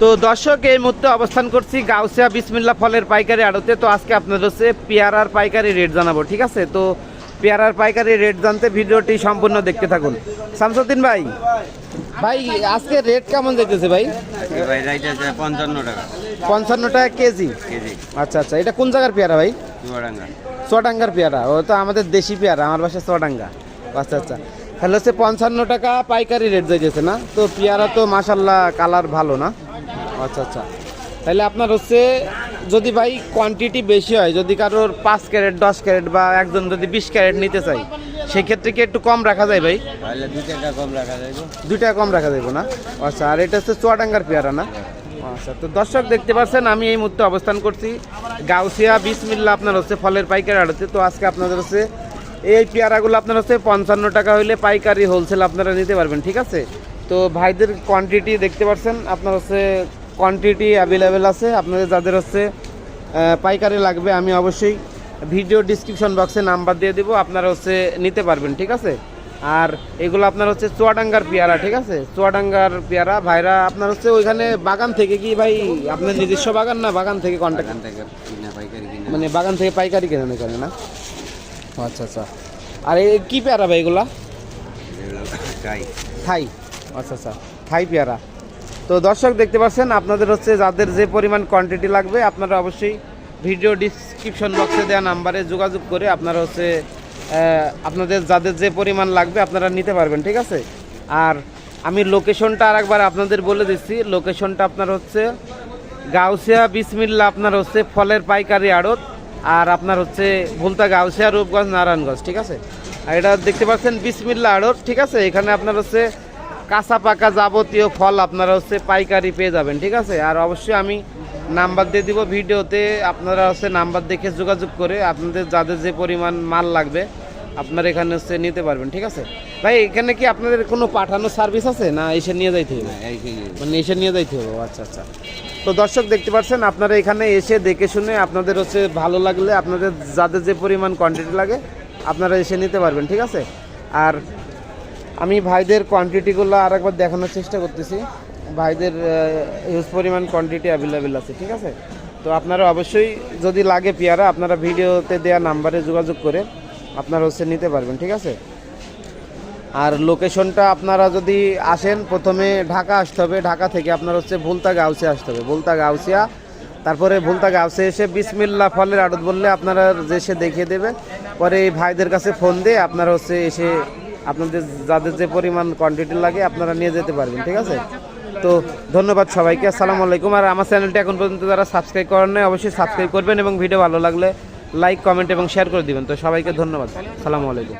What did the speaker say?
তো দর্শক এই মুহূর্তে অবস্থান করছি গাউসিয়া বিসমিল্লা ফলের পাইকারি আড়তে। তো আজকে আপনাদের হচ্ছে পেয়ারার পাইকারি রেট জানাব ঠিক আছে? তো পেয়ারার পাইকারি রেট জানতে ভিডিওটি সম্পূর্ণ দেখতে থাকুন। শামসুদ্দিন ভাই। ভাই আজকে রেট কেমন দেখতেছে ভাই? পঞ্চান্ন টাকা। পঞ্চান্ন টাকা কেজি? কেজি। আচ্ছা আচ্ছা এটা কোন জায়গার পেয়ারা ভাই? চুয়াডাঙ্গা। চুয়াডাঙ্গার পেয়ারা। ও তো আমাদের দেশি পেয়ারা আমার বাসা চুয়াডাঙ্গা। আচ্ছা আচ্ছা। তাহলে হচ্ছে পঞ্চান্ন টাকা পাইকারি রেট যাইতেছে না? তো পেয়ারা তো মাসাল্লাহ কালার ভালো না। আচ্ছা আচ্ছা। তাহলে আপনার হচ্ছে যদি ভাই কোয়ান্টিটি বেশি হয় যদি কারোর পাঁচ ক্যারেট দশ ক্যারেট বা একজন যদি বিশ ক্যারেট নিতে চাই সেক্ষেত্রে কি একটু কম রাখা যায় ভাই? তাহলে দু টাকা কম রাখা যাইব দুই কম রাখা যাবে না? আচ্ছা আর এটা হচ্ছে চুয়াডাঙ্গার পেয়ারা না? আচ্ছা তো দর্শক দেখতে পাচ্ছেন আমি এই মুহূর্তে অবস্থান করছি গাউসিয়া বিসমিল্লা আপনার হচ্ছে ফলের পাইকারি আড়তে তো আজকে আপনাদের হচ্ছে এই পেয়ারাগুলো আপনার হচ্ছে পঞ্চান্ন টাকা হইলে পাইকারি হোলসেল আপনারা নিতে পারবেন ঠিক আছে? তো ভাইদের কোয়ান্টিটি দেখতে পাচ্ছেন আপনার হচ্ছে কোয়ান্টিটি অ্যাভেলেবেল আছে আপনাদের যাদের হচ্ছে পাইকারি লাগবে আমি অবশ্যই ভিডিও ডিসক্রিপশন বক্সে নাম্বার দিয়ে দেবো আপনারা হচ্ছে নিতে পারবেন ঠিক আছে? আর এগুলো আপনার হচ্ছে চুয়াডাঙ্গার পেয়ারা ঠিক আছে? চুয়াডাঙ্গার পেয়ারা ভাইরা আপনার হচ্ছে ওইখানে বাগান থেকে কি ভাই আপনার নিজস্ব বাগান না বাগান থেকে কন্ট্যাক্ট থেকে পাইকারি মানে বাগান থেকে পাইকারি কেনেন এখানে না? আচ্ছা আচ্ছা। আর এই কি পেয়ারা ভাই এগুলা? এগুলো থাই। আচ্ছা আচ্ছা। থাই পেয়ারা। তো দর্শক দেখতে পাচ্ছেন, আপনাদের হচ্ছে যাদের যে পরিমাণ কোয়ান্টিটি লাগবে, আপনারা অবশ্যই ভিডিও ডিসক্রিপশন বক্সে দেওয়া নাম্বারে যোগাযোগ করে আপনারা হচ্ছে আপনাদের যাদের যে পরিমাণ লাগবে আপনারা নিতে পারবেন, ঠিক আছে? আর আমি লোকেশনটা আরেকবার আপনাদের বলে দিচ্ছি লোকেশনটা আপনার হচ্ছে গাউসিয়া বিসমিল্লা, আপনার হচ্ছে ফলের পাইকারি আড়ত, আর আপনার হচ্ছে ভুলতা গাউসিয়া রূপগঞ্জ, নারায়ণগঞ্জ, ঠিক আছে? আর এটা দেখতে পাচ্ছেন বিসমিল্লা আড়ত, ঠিক আছে? এখানে আপনার হচ্ছে কাঁচা পাকা যাবতীয় ফল আপনারা হচ্ছে পাইকারি পেয়ে যাবেন ঠিক আছে? আর অবশ্যই আমি নাম্বার দিয়ে দিব ভিডিওতে আপনারা হচ্ছে নাম্বার দেখে যোগাযোগ করে আপনাদের যাদের যে পরিমাণ মাল লাগবে আপনারা এখানে হচ্ছে নিতে পারবেন ঠিক আছে? ভাই এখানে কি আপনাদের কোনো পাঠানো সার্ভিস আছে? না এসে নিয়ে যাইতে হবে? কি মানে এসে নিয়ে যাইতে হবে আচ্ছা আচ্ছা। তো দর্শক দেখতে পাচ্ছেন আপনারা এখানে এসে দেখে শুনে আপনাদের হচ্ছে ভালো লাগলে আপনাদের যাদের যে পরিমাণ কোয়ান্টিটি লাগে আপনারা এসে নিতে পারবেন ঠিক আছে? আর আমি ভাইদের কোয়ান্টিটিগুলো আর একবার দেখানোর চেষ্টা করতেছি। ভাইদের হিউজ পরিমাণ কোয়ান্টিটি অ্যাভেলেবেল আছে, ঠিক আছে? তো আপনারা অবশ্যই যদি লাগে পেয়ারা, আপনারা ভিডিওতে দেওয়া নাম্বারে যোগাযোগ করে আপনারা হচ্ছে নিতে পারবেন, ঠিক আছে? আর লোকেশনটা আপনারা যদি আসেন, প্রথমে ঢাকা আসতে হবে। ঢাকা থেকে আপনার হচ্ছে ভুলতা গাউসিয়া আসতে হবে। ভুলতা গাউসিয়া, তারপরে ভুলতা গাউসে এসে বিসমিল্লা ফলের আড়ত বললে আপনারা যে সে দেখিয়ে দেবে পরে এই ভাইদের কাছে ফোন দিয়ে আপনারা হচ্ছে এসে আপনাদের যাদের যে পরিমাণ কোয়ান্টিটি লাগে আপনারা নিয়ে যেতে পারবেন, ঠিক আছে? তো ধন্যবাদ সবাইকে, আসসালামু আলাইকুম। আর আমার চ্যানেলটি এখন পর্যন্ত যারা সাবস্ক্রাইব করেন নাই, অবশ্যই সাবস্ক্রাইব করবেন এবং ভিডিও ভালো লাগলে লাইক কমেন্ট এবং শেয়ার করে দিবেন। তো সবাইকে ধন্যবাদ। সালামু আলাইকুম।